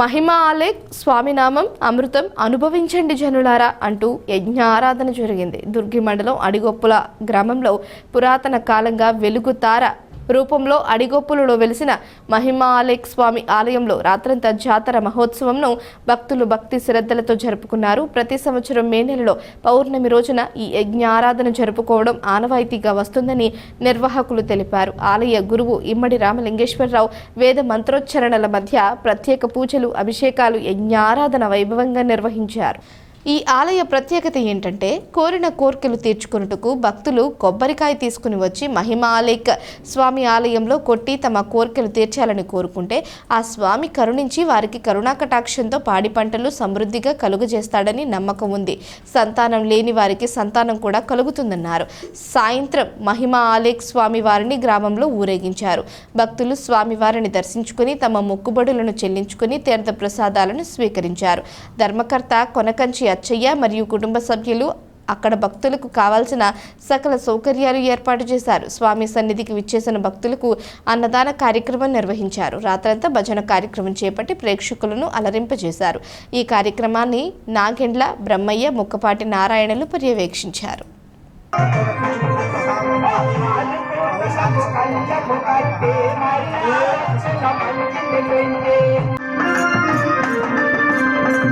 మహిమాలే స్వామినామం అమృతం అనుభవించండి జనులారా అంటూ యజ్ఞారాధన జరిగింది. దుర్గి మండలం అడిగొప్పుల గ్రామంలో పురాతన కాలంగా వెలుగు తార రూపంలో అడిగొప్పులలో వెలిసిన మహిమాలేక్ స్వామి ఆలయంలో రాత్రంతా జాతర మహోత్సవంను భక్తులు భక్తి శ్రద్ధలతో జరుపుకున్నారు. ప్రతి సంవత్సరం మే నెలలో పౌర్ణమి రోజున ఈ యజ్ఞారాధన జరుపుకోవడం ఆనవాయితీగా వస్తుందని నిర్వాహకులు తెలిపారు. ఆలయ గురువు ఇమ్మడి రామలింగేశ్వరరావు వేద మంత్రోచ్చరణల మధ్య ప్రత్యేక పూజలు అభిషేకాలు యజ్ఞారాధన వైభవంగా నిర్వహించారు. ఈ ఆలయ ప్రత్యేకత ఏంటంటే కోరిన కోర్కెలు తీర్చుకున్నట్టుకు భక్తులు కొబ్బరికాయ తీసుకుని వచ్చి మహిమాలేక్ స్వామి ఆలయంలో కొట్టి తమ కోర్కెలు తీర్చాలని కోరుకుంటే ఆ స్వామి కరుణించి వారికి కరుణాకటాక్షంతో పాడి పంటలు సమృద్ధిగా కలుగజేస్తాడని నమ్మకం ఉంది. సంతానం లేని వారికి సంతానం కూడా కలుగుతుందన్నారు. సాయంత్రం మహిమా ఆలేక్ స్వామి వారిని గ్రామంలో ఊరేగించారు. భక్తులు స్వామివారిని దర్శించుకుని తమ మొక్కుబడులను చెల్లించుకుని తీర్థ ప్రసాదాలను స్వీకరించారు. ధర్మకర్త కొనకంచి అచ్చయ్య మరియు కుటుంబ సభ్యులు అక్కడ భక్తులకు కావాల్సిన సకల సౌకర్యాలు ఏర్పాటు చేశారు. స్వామి సన్నిధికి విచ్చేసిన భక్తులకు అన్నదాన కార్యక్రమం నిర్వహించారు. రాత్రంతా భజన కార్యక్రమం చేపట్టి ప్రేక్షకులను అలరింపజేశారు. ఈ కార్యక్రమాన్ని నాగెండ్ల బ్రహ్మయ్య ముక్కపాటి నారాయణలు పర్యవేక్షించారు.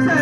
శరణ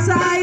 casa